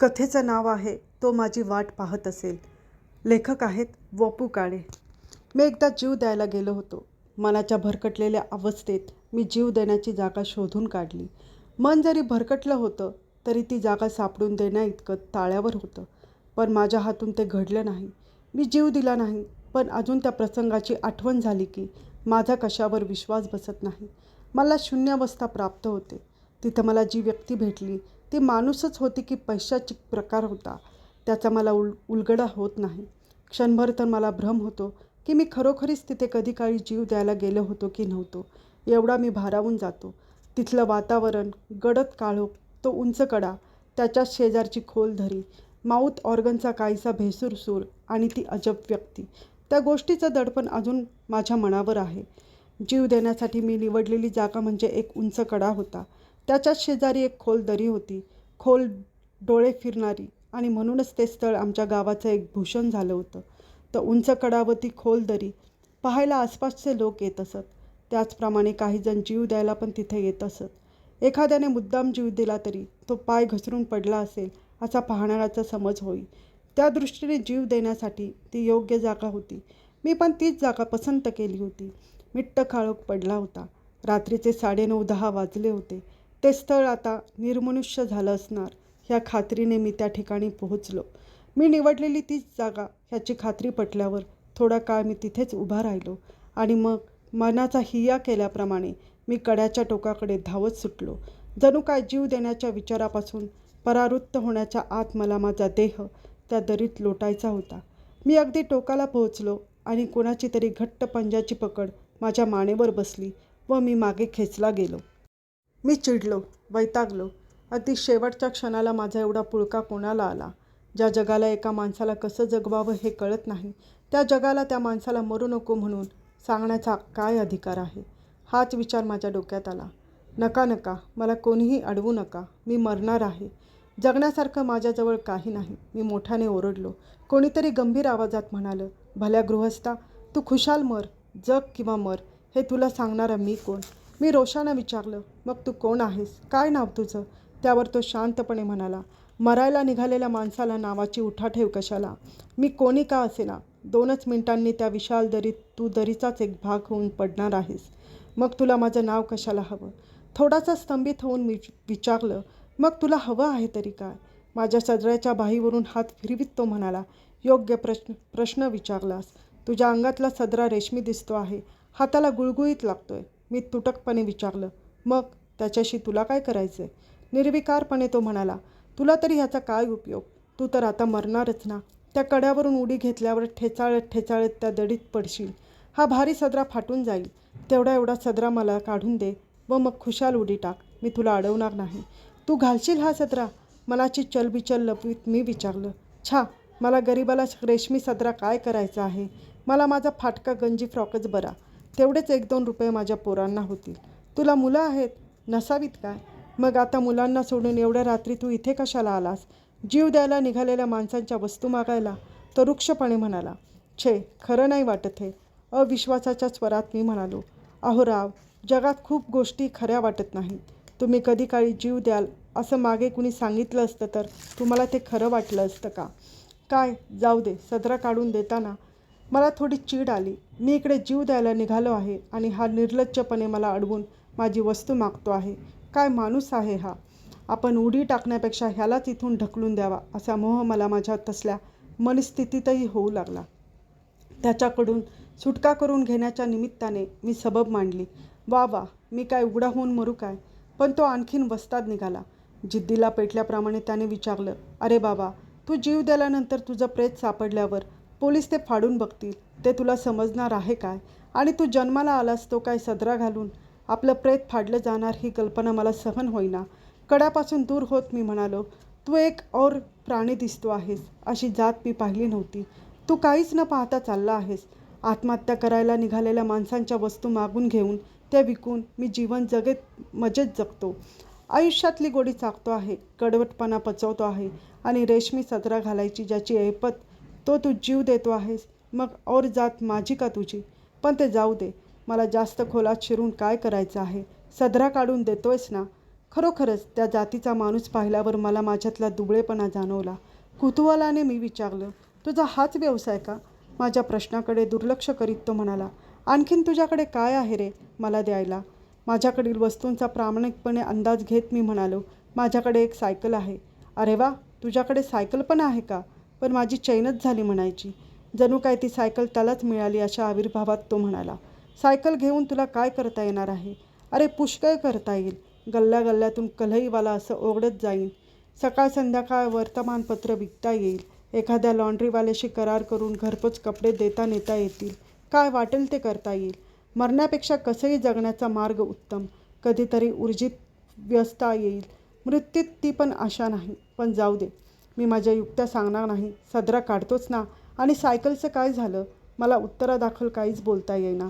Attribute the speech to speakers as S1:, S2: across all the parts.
S1: कथेचं नाव आहे तो माझी वाट पाहत असेल. लेखक आहेत वपू काळे. मी एकदा जीव द्यायला गेलो होतो. मनाच्या भरकटलेल्या अवस्थेत मी जीव देण्याची जागा शोधून काढली. मन जरी भरकटलं होतं तरी ती जागा सापडून देण्याइतकं ताळ्यावर होतं. पण माझ्या हातून ते घडलं नाही. मी जीव दिला नाही पण अजून त्या प्रसंगाची आठवण झाली की माझा कशावर विश्वास बसत नाही. मला शून्यावस्था प्राप्त होते. तिथं मला जी व्यक्ती भेटली ती माणूसच होती की पैशाची प्रकार होता. त्याचा मला उल उलगडा होत नाही. क्षणभर तर मला भ्रम होतो की मी खरोखरीच तिथे कधी काळी जीव द्यायला गेलो होतो की नव्हतो. एवढा मी भारावून जातो. तिथलं वातावरण गडद काळोख तो उंच कडा त्याच्या शेजारची खोल धरी माऊथ ऑर्गनचा काहीसा भेसूर सूर आणि ती अजब व्यक्ती. त्या गोष्टीचं दडपण अजून माझ्या मनावर आहे. जीव देण्यासाठी मी निवडलेली जागा म्हणजे एक उंच कडा होता. त्याच्याच शेजारी एक खोल दरी होती. खोल डोळे फिरणारी. आणि म्हणूनच ते स्थळ आमच्या गावाचं एक भूषण झालं होतं. तर उंच कडावती खोल दरी. पाहायला आसपासचे लोक येत असत. त्याचप्रमाणे काहीजण जीव द्यायला पण तिथे येत असत. एखाद्याने मुद्दाम जीव दिला तरी तो पाय घसरून पडला असेल असा पाहणाऱ्याचा समज होई. त्या दृष्टीने जीव देण्यासाठी ती योग्य जागा होती. मी पण तीच जागा पसंत केली होती. मिट्ट काळोख पडला होता. रात्रीचे साडेनऊ दहा वाजले होते. ते स्थळ आता निर्मनुष्य झालं असणार ह्या खात्रीने मी त्या ठिकाणी पोहोचलो. मी निवडलेली तीच जागा ह्याची खात्री पटल्यावर थोडा काळ मी तिथेच उभा राहिलो आणि मग मनाचा हिया केल्याप्रमाणे मी कड्याच्या टोकाकडे धावत सुटलो. जणू काय जीव देण्याच्या विचारापासून परावृत्त होण्याच्या आत मला माझा देह त्या दरीत लोटायचा होता. मी अगदी टोकाला पोहोचलो आणि कोणाची तरी घट्ट पंजाची पकड माझ्या मानेवर बसली व मी मागे खेचला गेलो. मी चिडलो वैतागलो. अगदी शेवटच्या क्षणाला माझा एवढा पुळका कोणाला आला? ज्या जगाला एका माणसाला कसं जगवावं हे कळत नाही. त्या जगाला त्या माणसाला मरू नको म्हणून सांगण्याचा काय अधिकार आहे? हाच विचार माझ्या डोक्यात आला. नका नका. मला कोणीही अडवू नका. मी मरणार आहे. जगण्यासारखं माझ्याजवळ काही नाही. मी मोठ्याने ओरडलो. कोणीतरी गंभीर आवाजात म्हणालं भल्या गृहस्था तू खुशाल मर. जग किंवा मर. हे तुला सांगणारा मी कोण? मी रोषानं विचारलं मग तू कोण आहेस? काय नाव तुझं? त्यावर तो शांतपणे म्हणाला मरायला निघालेल्या माणसाला नावाची उठाठेव कशाला? मी कोणी का असेना? दोनच मिनिटांनी त्या विशाल दरीत तू दरीचाच एक भाग होऊन पडणार आहेस. मग तुला माझं नाव कशाला हवं? थोडासा स्तंभित होऊन मी विचारलं मग तुला हवं आहे तरी काय? माझ्या सदऱ्याच्या बाहीवरून हात फिरवीत तो म्हणाला योग्य प्रश्न प्रश्न विचारलास. तुझ्या अंगातला सदरा रेशमी दिसतो आहे. हाताला गुळगुळीत लागतोय. मी तुटकपणे विचारलं मग त्याच्याशी तुला काय करायचं आहे निर्विकारपणे तो म्हणाला तुला तरी ह्याचा काय उपयोग? तू तर आता मरणारच ना. त्या कड्यावरून उडी घेतल्यावर ठेचाळत ठेचाळत त्या दडीत पडशील. हा भारी सदरा फाटून जाईल. तेवढा एवढा सदरा मला काढून दे व मग खुशाल उडी टाक. मी तुला अडवणार नाही. तू घालशील हा सदरा? मनाची चलबिचल लपवीत मी विचारलं छा मला गरिबाला रेशमी सदरा काय करायचा आहे? मला माझा फाटका गंजी फ्रॉकच बरा. तेवढेच एक दोन रुपये माझ्या पोरांना होतील. तुला मुलं आहेत? नसावीत काय? मग आता मुलांना सोडून एवढ्या रात्री तू इथे कशाला आलास? जीव द्यायला निघालेल्या माणसांच्या वस्तू मागायला? तो रुक्षपणे म्हणाला छे खरं नाही वाटत हे. अविश्वासाच्या स्वरात मी म्हणालो अहो राव जगात खूप गोष्टी खऱ्या वाटत नाहीत. तुम्ही कधी काळी जीव द्याल असं मागे कुणी सांगितलं असतं तर तुम्हाला ते खरं वाटलं असतं का? काय? जाऊ दे सदरा काढून देताना मला थोडी चीड आली. मी इकडे जीव द्यायला निघालो आहे आणि हा निर्लज्जपणे मला अडवून माझी वस्तू मागतो आहे. काय माणूस आहे हा? आपण उडी टाकण्यापेक्षा ह्यालाच इथून ढकलून द्यावा असा मोह मला माझ्या तसल्या मनस्थितीतही होऊ लागला. त्याच्याकडून सुटका करून घेण्याच्या निमित्ताने मी सबब मांडली. वा वा मी काय उघडा होऊन मरू काय? पण तो आणखीन वस्ताद निघाला. जिद्दीला पेटल्याप्रमाणे त्याने विचारलं अरे बाबा तू जीव दिल्यानंतर तुझं प्रेत सापडल्यावर पोलीस ते फाडून बघतील. ते तुला समजणार आहे काय? आणि तू जन्माला आलास तो काय सदरा घालून? आपलं प्रेत फाडलं जाणार ही कल्पना मला सहन होईना. कड्यापासून दूर होत मी म्हणालो तू एक और प्राणी दिसतो आहेस. अशी जात मी पाहिली नव्हती. तू काहीच न पाहता चालला आहेस. आत्महत्या करायला निघालेल्या माणसांच्या वस्तू मागून घेऊन त्या विकून मी जीवन जगेत मजेत जगतो. आयुष्यातली गोडी चाकतो आहे कडवटपणा पचवतो आहे आणि रेशमी सदरा घालायची ज्याची ऐपत तो तू जीव देतो आहेस. मग और जात माझी का तुझी? पण ते जाऊ दे. मला जास्त खोलात शिरून काय करायचं आहे? सदरा काढून देतोयस ना? खरोखरच त्या जातीचा माणूस पाहिल्यावर मला माझ्यातला दुबळेपणा जाणवला. कुतूहलाने मी विचारलं तुझा हाच व्यवसाय का? माझ्या प्रश्नाकडे दुर्लक्ष करीत तो म्हणाला आणखीन तुझ्याकडे काय आहे रे? मला द्यायला. माझ्याकडील वस्तूंचा प्रामाणिकपणे अंदाज घेत मी म्हणालो माझ्याकडे एक सायकल आहे. अरे वा! तुझ्याकडे सायकल पण आहे का? पण माझी चैनच झाली म्हणायची. जणू काय ती सायकल त्यालाच मिळाली अशा आविर्भावात तो म्हणाला. सायकल घेऊन तुला काय करता येणार आहे? अरे पुष्कळ करता येईल. गल्ल्या गल्ल्यातून कलईवाला असं ओरडत जाईन. सकाळ संध्याकाळ वर्तमानपत्र विकता येईल. एखाद्या लॉन्ड्रीवाल्याशी करार करून घरपोच कपडे देता नेता येतील. काय वाटेल ते करता येईल. मरण्यापेक्षा कसंही जगण्याचा मार्ग उत्तम. कधीतरी ऊर्जित व्यस्ता येईल. मृत्यूत ती पण आशा नाही. पण जाऊ दे. मी माझ्या युक्त्या सांगणार नाही. सदरा काढतोच ना. आणि सायकलचं काय झालं? मला उत्तरादाखल काहीच बोलता येईना.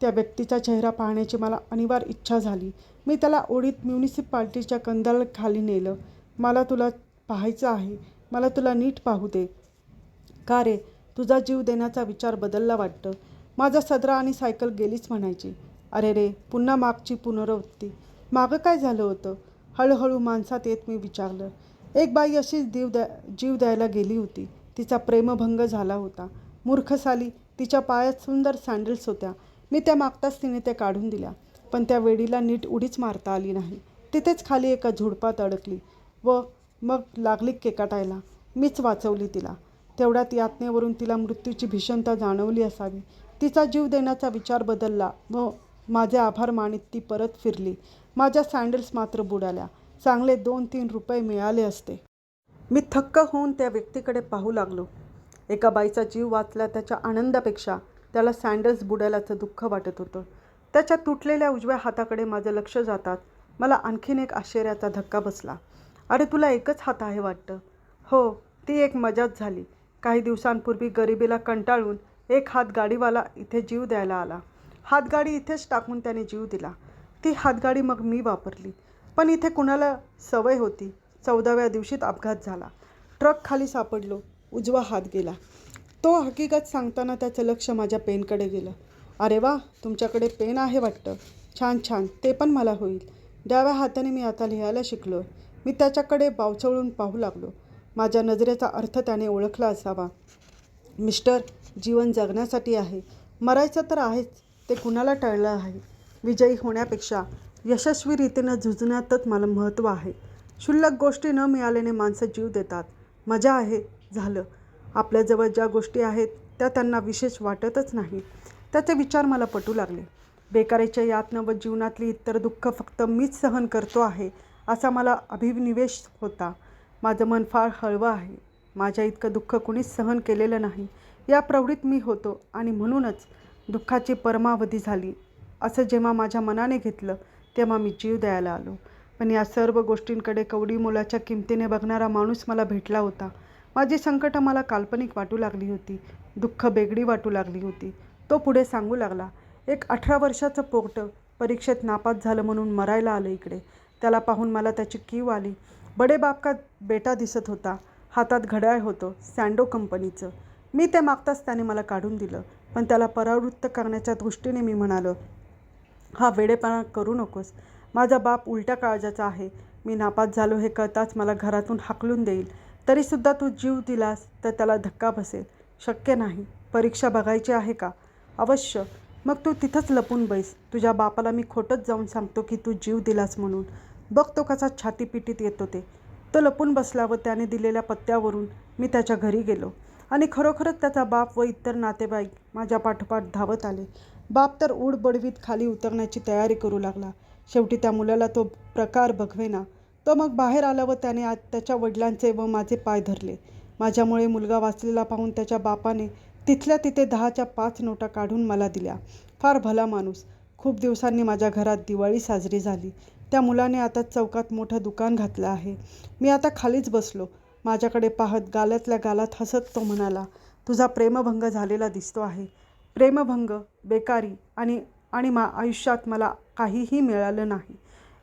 S1: त्या व्यक्तीचा चेहरा पाहण्याची मला अनिवार्य इच्छा झाली. मी त्याला ओढीत म्युनिसिपाल्टीच्या कंदाला नेलं. मला तुला पाहायचं आहे. मला तुला नीट पाहू दे. का रे? तुझा जीव देण्याचा विचार बदलला वाटतं. माझा सदरा आणि सायकल गेलीच म्हणायची. अरे रे पुन्हा मागची पुनरावृत्ती. मागं काय झालं होतं? हळूहळू माणसात येत मी विचारलं. एक बाई अशीच दीव द्या जीव द्यायला गेली होती. तिचा प्रेमभंग झाला होता. मूर्खसाली तिच्या पायात सुंदर सँडल्स होत्या. मी त्या मागताच तिने त्या काढून दिल्या. पण त्या वेडीला नीट उडीच मारता आली नाही. तिथेच खाली एका झुडपात अडकली. व मग लागली केकाटायला. मीच वाचवली तिला. तेवढ्यात यातनेवरून तिला मृत्यूची भीषणता जाणवली असावी. तिचा जीव देण्याचा विचार बदलला व माझे आभार मानित ती परत फिरली. माझ्या सँडल्स मात्र बुडाल्या. चांगले दोन तीन रुपये मिळाले असते. मी थक्क होऊन त्या व्यक्तीकडे पाहू लागलो. एका बाईचा जीव वाचला त्याच्या आनंदापेक्षा त्याला सँडल्स बुडाल्याचं दुःख वाटत होतं. त्याच्या तुटलेल्या उजव्या हाताकडे माझं लक्ष जातात. मला आणखीन एक आश्चर्याचा धक्का बसला. अरे तुला एकच हात आहे वाटतं. हो ती एक मजाच झाली. काही दिवसांपूर्वी गरिबीला कंटाळून एक हातगाडीवाला इथे जीव द्यायला आला. हातगाडी इथेच टाकून त्याने जीव दिला. ती हातगाडी मग मी वापरली. पण इथे कुणाला सवय होती. चौदाव्या दिवशीत अपघात झाला. ट्रक खाली सापडलो. उजवा हात गेला. तो हकीकत सांगताना त्याचं लक्ष माझ्या पेनकडे गेलं. अरे वा तुमच्याकडे पेन आहे वाटतं. छान छान. ते पण मला होईल. डाव्या हाताने मी आता लिहायला शिकलो. मी त्याच्याकडे बावचळून पाहू लागलो. माझ्या नजरेचा अर्थ त्याने ओळखला असावा. मिस्टर जीवन जगण्यासाठी आहे. मरायचं तर आहेच. ते कुणाला टळलं आहे? विजयी होण्यापेक्षा यशस्वीरीतीनं झुजण्यातच मला महत्त्व आहे. क्षुल्लक गोष्टी न मिळाल्याने माणसं जीव देतात. मजा आहे झालं. आपल्याजवळ ज्या गोष्टी आहेत त्या त्यांना विशेष वाटतच नाही. त्याचे विचार मला पटू लागले. बेकारीच्या यातनं व जीवनातली इतर दुःख फक्त मीच सहन करतो आहे असा मला अभिनिवेश होता. माझं मन फार हळवं आहे. माझ्या इतकं दुःख कुणीच सहन केलेलं नाही. या प्रवृत्त मी होतो आणि म्हणूनच दुःखाची परमावधी झाली. असं जेव्हा माझ्या मनाने घेतलं तेव्हा मी जीव द्यायला आलो. पण या सर्व गोष्टींकडे कवडी मोलाच्या किमतीने बघणारा माणूस मला भेटला होता. माझी संकटं मला काल्पनिक वाटू लागली होती. दुःख बेगडी वाटू लागली होती. तो पुढे सांगू लागला एक अठरा वर्षाचं पोगटं परीक्षेत नापास झालं म्हणून मरायला आलं इकडे. त्याला पाहून मला त्याची कीव आली. बडे बाप का बेटा दिसत होता. हातात घड्याळ होतं सँडो कंपनीचं. मी ते मागताच त्याने मला काढून दिलं. पण त्याला परावृत्त करण्याच्या दृष्टीने मी म्हणालो हा वेडेपणा करू नकोस. माझा बाप उलट्या काळजाचा आहे. मी नापास झालो हे कळताच मला घरातून हाकलून देईल. तरीसुद्धा तू जीव दिलास तर त्याला धक्का बसेल. शक्य नाही. परीक्षा बघायची आहे का? अवश्य. मग तू तिथंच लपून बैस. तुझ्या बापाला मी खोटंच जाऊन सांगतो की तू जीव दिलास म्हणून. बघ तो कसा छातीपिटीत येतो ते. तो लपून बसला व त्याने दिलेल्या पत्त्यावरून मी त्याच्या घरी गेलो. आणि खरोखरच त्याचा बाप व इतर नातेवाईक माझ्या पाठोपाठ धावत आले. बाप तर उड बडवीत खाली उतरण्याची तयारी करू लागला. शेवटी त्या मुलाला तो प्रकार बघवेना. तो मग बाहेर आला व त्याने आ त्याच्या वडिलांचे व माझे पाय धरले. माझ्यामुळे मुलगा वाचलेला पाहून त्याच्या बापाने तिथल्या तिथे दहाच्या पाच नोटा काढून मला दिल्या. फार भला माणूस. खूप दिवसांनी माझ्या घरात दिवाळी साजरी झाली. त्या मुलाने आता चौकात मोठं दुकान घातलं आहे. मी आता खालीच बसलो. माझ्याकडे पाहत गालातल्या गालात हसत तो म्हणाला तुझा प्रेमभंग झालेला दिसतो आहे. प्रेमभंग बेकारी आणि आणि मा आयुष्यात मला काहीही मिळालं नाही.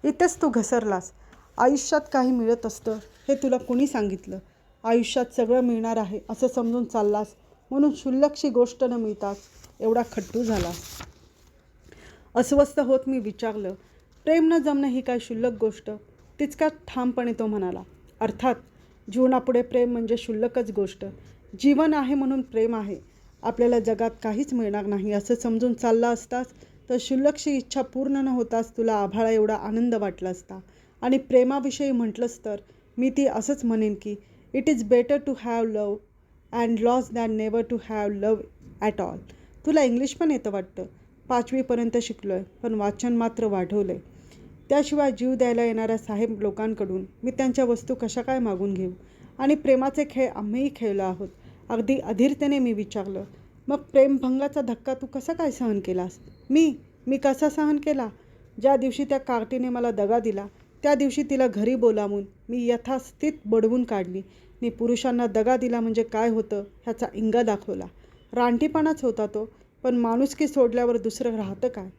S1: इथेच तू घसरलास. आयुष्यात काही मिळत असतं हे तुला कुणी सांगितलं? आयुष्यात सगळं मिळणार आहे असं समजून चाललास. म्हणून क्षुल्लक्षी गोष्ट न मिळताच एवढा खट्टू झाला अस्वस्थ होत मी विचारलं प्रेम न जमणं ही काय क्षुल्लक गोष्ट? तितकाच ठामपणे तो म्हणाला अर्थात जीवनापुढे प्रेम म्हणजे क्षुल्लकच गोष्ट. जीवन आहे म्हणून प्रेम आहे. आपल्याला जगात काहीच मिळणार नाही असं समजून चालला असतास तर क्षुल्लकशी इच्छा पूर्ण न होताच तुला आभाळा एवढा आनंद वाटला असता. आणि प्रेमाविषयी म्हटलंस तर मी ती असंच म्हणेन की it is better to have love and loss than never to have love at all तुला इंग्लिश पण येतं वाटतं. पाचवीपर्यंत शिकलो आहे पण वाचन मात्र वाढवलं आहे त्याशिवाय जीव द्यायला येणाऱ्या साहेब लोकांकडून मी त्यांच्या वस्तू कशा काय मागून घेऊ? आणि प्रेमाचे खेळ आम्हीही खेळलो आहोत. अगदी अधीरतेने मी विचारलं मग प्रेमभंगाचा धक्का तू कसा काय सहन केलास? मी? मी कसा सहन केला? ज्या दिवशी त्या कार्टीने मला दगा दिला त्या दिवशी तिला घरी बोलावून मी यथास्थित बडवून काढली. मी पुरुषांना दगा दिला म्हणजे काय होतं ह्याचा इंगा दाखवला. रानटीपणाच होता तो पण माणुसकी सोडल्यावर दुसरं राहतं काय?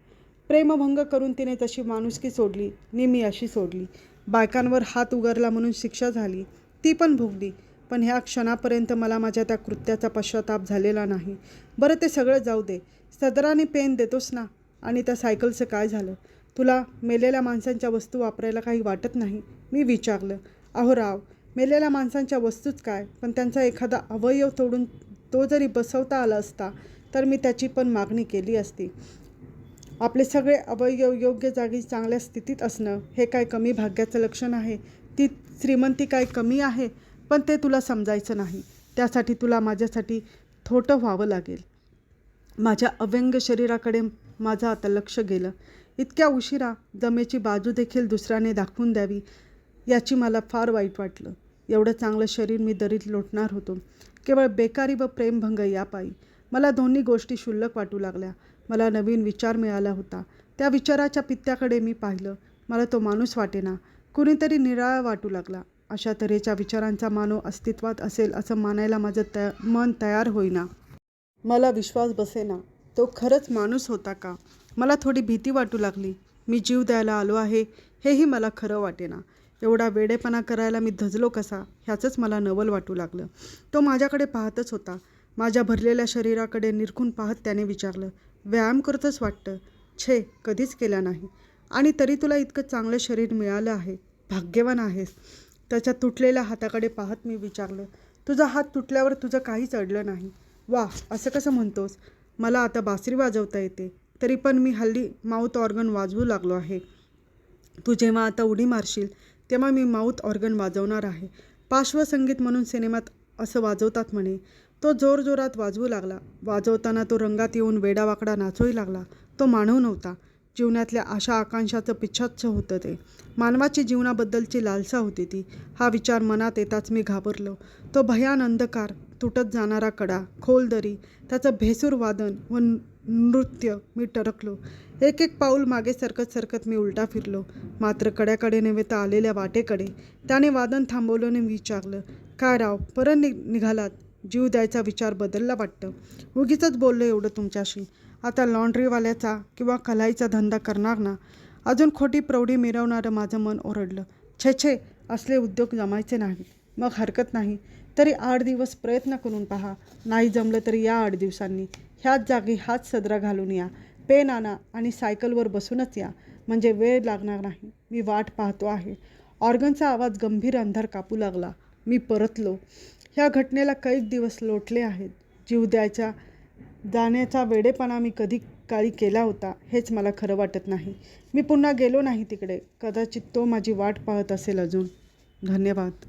S1: प्रेमभंग करून तिने तशी माणुसकी सोडली नि मी अशी सोडली. बायकांवर हात उगारला म्हणून शिक्षा झाली ती पण भोगली. पण ह्या क्षणापर्यंत मला माझ्या त्या कृत्याचा पश्चाताप झालेला नाही. बरं ते सगळं जाऊ दे. सदराने पेन देतोस ना? आणि त्या सायकलचं काय झालं? तुला मेलेल्या माणसांच्या वस्तू वापरायला काही वाटत नाही? मी विचारलं. अहो राव मेलेल्या माणसांच्या वस्तूच काय? पण त्यांचा एखादा अवयव तोडून तो जरी बसवता आला असता तर मी त्याची पण मागणी केली असती. आपले सगळे अवयव योग्य जागी चांगल्या स्थितीत असणं हे काय कमी भाग्याचं लक्षण आहे? ती श्रीमंती काय कमी आहे? पण ते तुला समजायचं नाही. त्यासाठी तुला माझ्यासाठी थोटं व्हावं लागेल. माझ्या अव्यंग शरीराकडे माझं आता लक्ष गेलं. इतक्या उशिरा जमेची बाजू देखील दुसऱ्याने दाखवून द्यावी याची मला फार वाईट वाटलं. एवढं चांगलं शरीर मी दरीत लोटणार होतो. केवळ बेकारी व प्रेमभंग यापायी मला दोन्ही गोष्टी क्षुल्लक वाटू लागल्या. मला नवीन विचार मिळाला होता. त्या विचाराच्या पित्त्याकडे मी पाहिलं. मला तो माणूस वाटेना. कुणीतरी निराळा वाटू लागला. अशा तऱ्हेच्या विचारांचा मानव अस्तित्वात असेल असं मानायला माझं तया मन तयार होईना. मला विश्वास बसेना. तो खरंच माणूस होता का? मला थोडी भीती वाटू लागली. मी जीव द्यायला आलो आहे हेही मला खरं वाटेना. एवढा वेडेपणा करायला मी धजलो कसा? ह्याचंच मला नवल वाटू लागलं. तो माझ्याकडे पाहतच होता. माझ्या भरलेल्या शरीराकडे निरखून पाहत त्याने विचारलं व्यायाम करतच वाटतं? छे कधीच केला नाही. आणि तरी तुला इतकं चांगलं शरीर मिळालं आहे. भाग्यवान आहेस. त्याच्या तुटलेल्या हाताकडे पाहत मी विचारलं तुझा हात तुटल्यावर तुझं काहीच अडलं नाही. वा असं कसं म्हणतोस? मला आता बासरी वाजवता येते. तरी पण मी हल्ली माऊथ ऑर्गन वाजवू लागलो आहे. तू जेव्हा आता उडी मारशील तेव्हा मी माऊथ ऑर्गन वाजवणार आहे. पार्श्वसंगीत म्हणून सिनेमात असं वाजवतात म्हणे. तो जोरजोरात वाजवू लागला. वाजवताना तो रंगात येऊन वेडावाकडा नाचूही लागला. तो मानव नव्हता. जीवनातल्या आशा आकांक्षाचं पिच्छाच्छ होतं ते. मानवाची जीवनाबद्दलची लालसा होती ती. हा विचार मनात येताच मी घाबरलो. तो भयान अंधकार तुटत जाणारा कडा खोल दरी त्याचं भेसूर वादन व नृत्य मी टरकलो. एक एक पाऊल मागे सरकत सरकत मी उलटा फिरलो. मात्र कड्याकडे नव्हे तर आलेल्या वाटेकडे. त्याने वादन थांबवलं आणि विचारलं काय राव परत नि निघालात? जीव द्यायचा विचार बदलला वाटतं. उगीचच बोललो एवढं तुमच्याशी. आता लॉन्ड्रीवाल्याचा किंवा कलाईचा धंदा करणार ना अजून खोटी प्रौढी मिरवणारं माझं मन ओरडलं. छे छे असले उद्योग जमायचे नाही. मग हरकत नाही. तरी आठ दिवस प्रयत्न करून पहा. नाही जमलं तरी या आठ दिवसांनी. ह्याच जागी हाच सदरा घालून या. पेन आणा आणि सायकलवर बसूनच या. म्हणजे वेळ लागणार नाही. मी वाट पाहतो आहे. ऑर्गनचा आवाज गंभीर अंधार कापू लागला. मी परतलो. ह्या घटनेला कैक दिवस लोटले आहेत. जीव द्यायच्या जाण्याचा वेडेपणा मी कधी काळी केला होता हेच मला खरं वाटत नाही. मी पुन्हा गेलो नाही तिकडे. कदाचित तो माझी वाट पाहत असेल अजून. धन्यवाद.